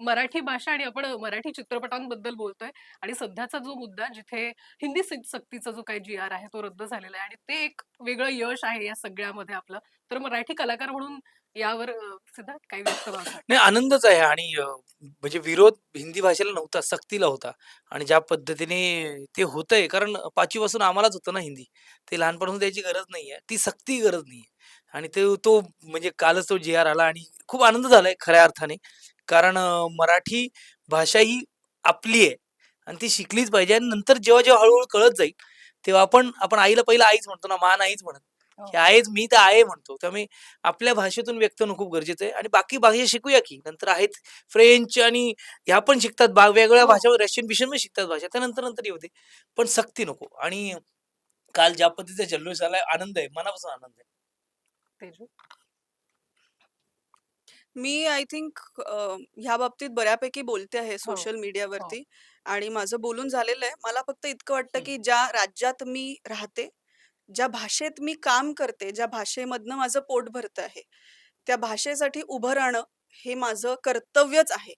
मराठी भाषा आणि आपण मराठी चित्रपटांबद्दल बोलतोय आणि सध्याचा जो मुद्दा जिथे हिंदी सक्तीचा जो काही जी आर आहे तो रद्द झालेला आहे आणि ते एक वेगळं यश आहे या सगळ्यामध्ये आपलं. तर मराठी कलाकार म्हणून यावर सिद्धार्थ काही व्यक्त नाही आनंदच आहे आणि म्हणजे विरोध हिंदी भाषेला नव्हता सक्तीला होता आणि ज्या पद्धतीने ते होतंय कारण पाचवीपासून आम्हालाच होतं ना हिंदी. ते लहानपणापासून द्यायची गरज नाहीये ती सक्ती गरज नाहीये. आणि ते तो म्हणजे कालच तो जे आर आला आणि खूप आनंद झालाय खऱ्या अर्थाने. कारण मराठी भाषा ही आपली आहे आणि ती शिकलीच पाहिजे आणि नंतर जेव्हा जेव्हा हळूहळू कळत जाईल तेव्हा आपण आपण आईला पहिला आईच म्हणतो ना मान आईच म्हणत. हो. की आहेच मी तर आहे म्हणतो. त्यामुळे आपल्या भाषेतून व्यक्त होणं खूप गरजेचं आहे आणि बाकी भाषा शिकूया की. नंतर आहेत फ्रेंच आणि ह्या पण शिकतात बा वेगवेगळ्या हो. भाषा रशियन बिशन पण शिकतात भाषा. त्यानंतर नंतर येऊ दे. पण सक्ती नको. आणि काल ज्या पद्धतीचा जल्लोष झालाय आनंद आहे. मनापासून आनंद आहे? मी आय थिंक ह्या बाबतीत बऱ्यापैकी बोलते आहे सोशल मीडियावरती आणि माझं बोलून झालेलं आहे. मला फक्त इतकं वाटतं हं. की ज्या राज्यात मी राहते ज्या भाषेत मी काम करते ज्या भाषेमधनं माझं पोट भरतं आहे त्या भाषेसाठी उभं राहणं हे माझं कर्तव्यच आहे.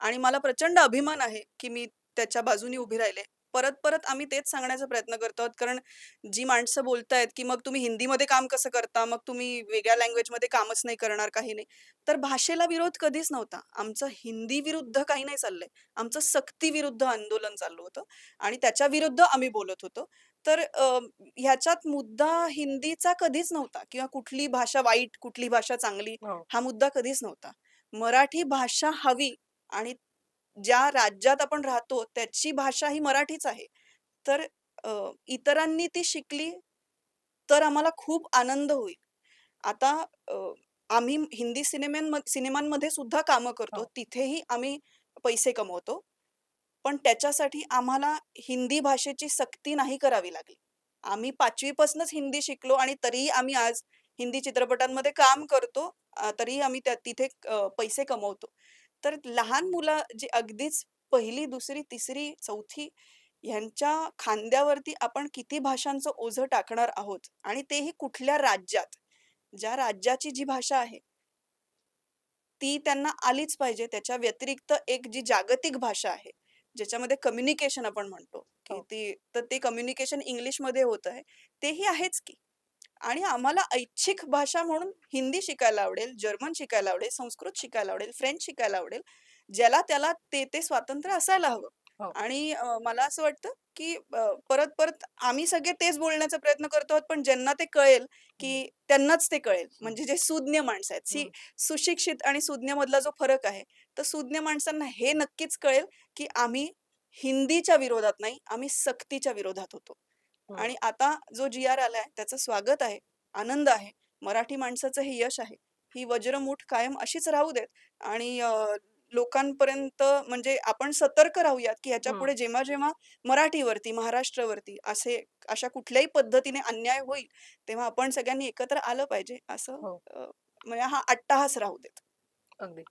आणि मला प्रचंड अभिमान आहे की मी त्याच्या बाजूनी उभी राहिले. परत परत आम्ही तेच सांगण्याचा प्रयत्न करतो आहोत. कारण जी माणसं बोलतायत की मग तुम्ही हिंदीमध्ये काम कसं करता? मग तुम्ही वेगळ्या लँग्वेजमध्ये कामच नाही करणार काही नाही. तर भाषेला विरोध कधीच नव्हता. आमचं हिंदी विरुद्ध काही नाही चाललंय. आमचं सक्ती विरुद्ध आंदोलन चाललं होतं आणि त्याच्या विरुद्ध आम्ही बोलत होतो. तर ह्याच्यात मुद्दा हिंदीचा कधीच नव्हता किंवा कुठली भाषा वाईट कुठली भाषा चांगली हो. हा मुद्दा कधीच नव्हता. मराठी भाषा हवी आणि ज्या राज्यात आपण राहतो त्याची भाषा ही मराठीच आहे. तर अ, इतरांनी ती शिकली तर आम्हाला खूप आनंद होईल. आता अ, आम्ही हिंदी सिनेमांमध्ये सिनेमांमध्ये सुद्धा कामं करतो. हो. तिथेही आम्ही पैसे कमवतो. पण त्याच्यासाठी आम्हाला हिंदी भाषेची सक्ती नाही करावी लागली. आम्ही पाचवीपासूनच हिंदी शिकलो आणि तरीही आम्ही आज हिंदी चित्रपटांमध्ये काम करतो. अ, तरीही आम्ही त्या तिथे अ, पैसे कमवतो. तर लहान मुलं जी अगदीच पहिली दुसरी तिसरी चौथी ह्यांच्या खांद्यावरती आपण किती भाषांचं ओझं टाकणार आहोत आणि तेही कुठल्या राज्यात? ज्या राज्याची जी भाषा आहे ती त्यांना आलीच पाहिजे. त्याच्या व्यतिरिक्त एक जी जागतिक भाषा आहे ज्याच्यामध्ये कम्युनिकेशन आपण म्हणतो की हो. ती तर ते कम्युनिकेशन इंग्लिशमध्ये होत आहे. तेही आहेच की. आणि आम्हाला ऐच्छिक भाषा म्हणून हिंदी शिकायला आवडेल जर्मन शिकायला आवडेल संस्कृत शिकायला आवडेल फ्रेंच शिकायला आवडेल ज्याला त्याला ते ते स्वातंत्र्य असायला हवं हो. आणि मला असं वाटतं की परत परत आम्ही सगळे तेच बोलण्याचा प्रयत्न करतो आहोत पण ज्यांना ते कळेल की त्यांनाच ते कळेल म्हणजे जे सुज्ञ माणसं आहेत सी. सुशिक्षित आणि सुज्ञ मधला जो फरक आहे तर सुज्ञ माणसांना हे नक्कीच कळेल की आम्ही हिंदीच्या विरोधात नाही आम्ही सक्तीच्या विरोधात होतो. आणि आता जो जी आर आलाय त्याचं स्वागत आहे आनंद आहे मराठी माणसाचं हे यश आहे ही वज्रमूठ कायम अशीच राहू देत आणि लोकांपर्यंत म्हणजे आपण सतर्क राहूयात की ह्याच्या हं. पुढे जेव्हा जेव्हा मराठीवरती महाराष्ट्रावरती असे अशा कुठल्याही पद्धतीने अन्याय होईल तेव्हा आपण सगळ्यांनी एकत्र आलं पाहिजे असं हो. म्हणजे हा अट्टाहास राहू देत अगदी